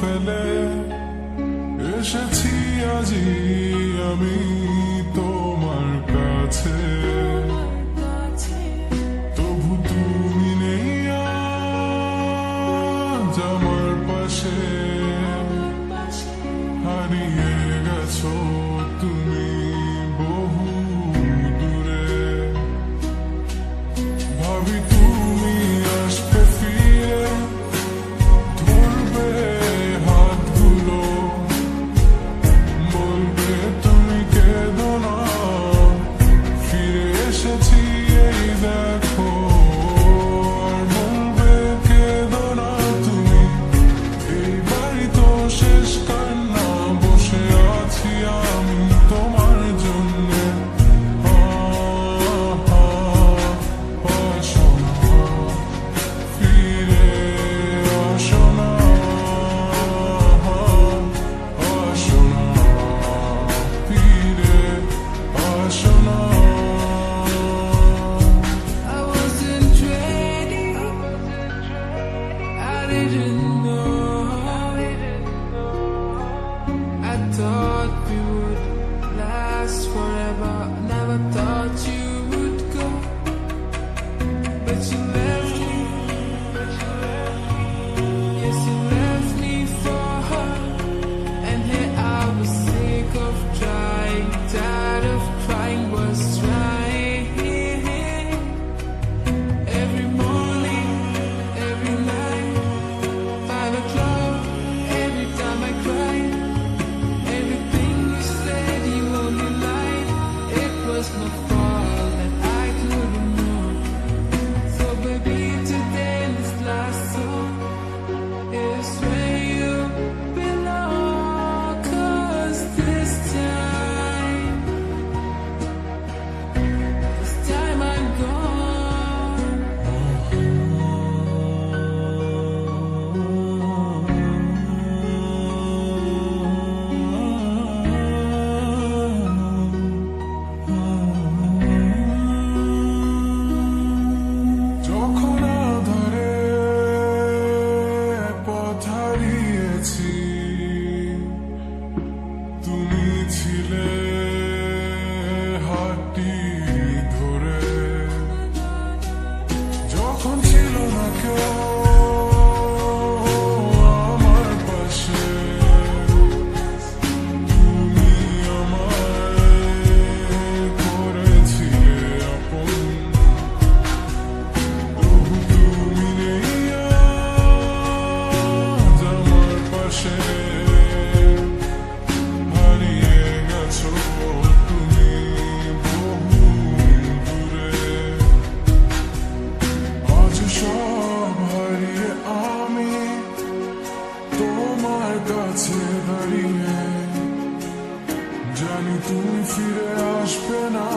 ফেলে। এসেছি আজি আমি। didn't know. I thought we would last forever. Never thought you would go, but you. কাছে দাঁড়িয়ে জানি তুমি ফিরে আসবে না।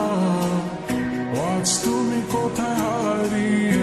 আজ তুমি কোথায় হারিয়ে